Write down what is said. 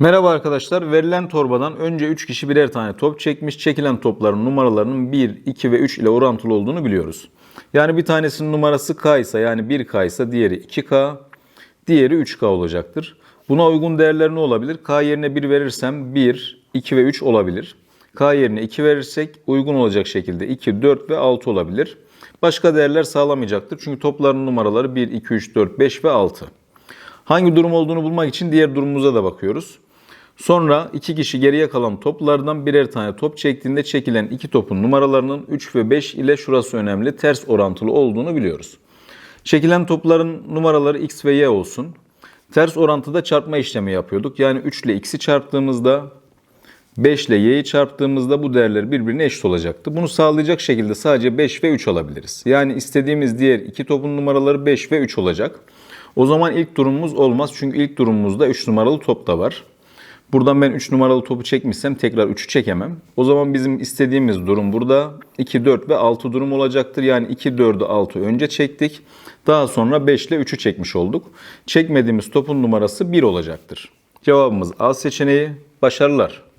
Merhaba arkadaşlar. Verilen torbadan önce 3 kişi birer tane top çekmiş. Çekilen topların numaralarının 1, 2 ve 3 ile orantılı olduğunu biliyoruz. Yani bir tanesinin numarası K ise yani 1K ise diğeri 2K, diğeri 3K olacaktır. Buna uygun değerler ne olabilir? K yerine 1 verirsem 1, 2 ve 3 olabilir. K yerine 2 verirsek uygun olacak şekilde 2, 4 ve 6 olabilir. Başka değerler sağlamayacaktır. Çünkü topların numaraları 1, 2, 3, 4, 5 ve 6. Hangi durum olduğunu bulmak için diğer durumumuza da bakıyoruz. Sonra iki kişi geriye kalan toplardan birer tane top çektiğinde çekilen iki topun numaralarının 3 ve 5 ile şurası önemli ters orantılı olduğunu biliyoruz. Çekilen topların numaraları x ve y olsun. Ters orantıda çarpma işlemi yapıyorduk. Yani 3 ile x'i çarptığımızda 5 ile y'yi çarptığımızda bu değerler birbirine eşit olacaktı. Bunu sağlayacak şekilde sadece 5 ve 3 alabiliriz. Yani istediğimiz diğer iki topun numaraları 5 ve 3 olacak. O zaman ilk durumumuz olmaz. Çünkü ilk durumumuzda 3 numaralı top da var. Buradan ben 3 numaralı topu çekmişsem tekrar 3'ü çekemem. O zaman bizim istediğimiz durum burada 2, 4 ve 6 durum olacaktır. Yani 2, 4'ü 6 önce çektik. Daha sonra 5 ile 3'ü çekmiş olduk. Çekmediğimiz topun numarası 1 olacaktır. Cevabımız A seçeneği. Başarılar.